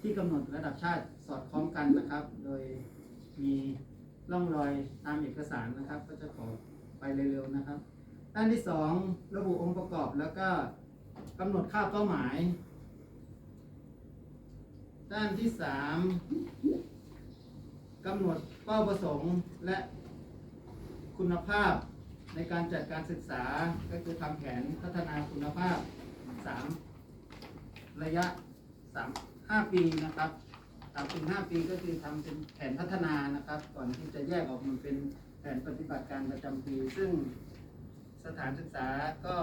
ที่กำหนดระดับชาติสอดคล้องกันนะครับ โดยมีร่องรอยตามเอกสารนะครับ ก็จะขอไปเร็วๆนะครับ ด้านที่สองระบุองค์ประกอบแล้วก็กำหนดค่าเป้าหมาย ด้านที่สามกำหนดเป้าประสงค์และคุณภาพในการจัดการศึกษาก็คือทำแผนพัฒนาคุณภาพสามระยะสาม ห้าปีนะครับสามถึงห้าปีก็คือทำเป็นแผนพัฒนานะครับ ก่อนที่จะแยกออกมาเป็นแผนปฏิบัติการประจำปี ซึ่งสถานศึกษาก็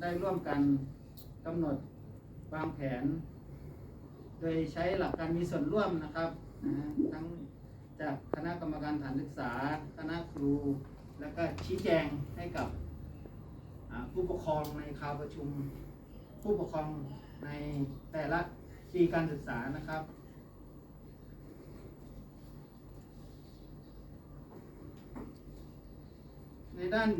ได้ร่วมกันกำหนดวางแผน โดยใช้หลักการมีส่วนร่วมนะครับนะทั้งจากคณะกรรมการสถานศึกษา คณะครู แล้วก็ชี้แจงให้กับผู้ปกครองในคราวประชุม ผู้ปกครองในแต่ละ ปีการศึกษานะครับ ในด้าน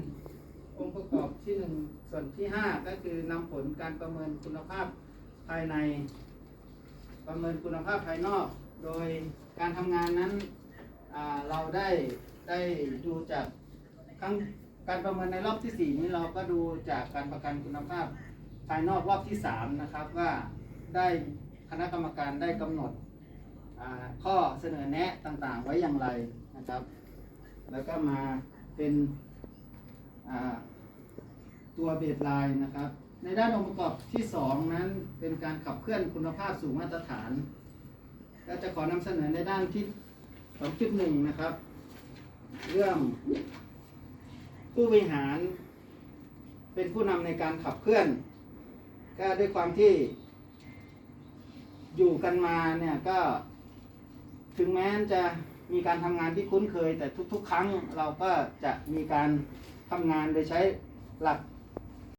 องค์ประกอบที่หนึ่งส่วนที่ห้าก็คือนำผลการประเมินคุณภาพภายใน ประเมินคุณภาพภายนอก โดยการทำงานนั้นเราได้ได้ดูจากครั้งการประเมินในรอบที่สี่นี้เราก็ดูจากการประกันคุณภาพภายนอกรอบที่สามนะครับว่าได้ ณะกรรมการได้กำหนดข้อเสนอแนะต่างๆ ไว้อย่างไรนะครับ แล้วก็มาเป็นตัวเบสไลน์นะครับ ในด้านองค์ประกอบที่สองนั้นเป็นการขับเคลื่อนคุณภาพสู่มาตรฐาน ก็จะขอนำเสนอในด้านที่ 2.1 นะครับ เรื่องผู้บริหารเป็นผู้นำในการขับเคลื่อน ก็ด้วยความที่ อยู่กันมาเนี่ยก็ ถึงแม้จะมีการทำงานที่คุ้นเคย แต่ทุก ๆ ครั้งเราก็จะมีการทำงานโดยใช้หลัก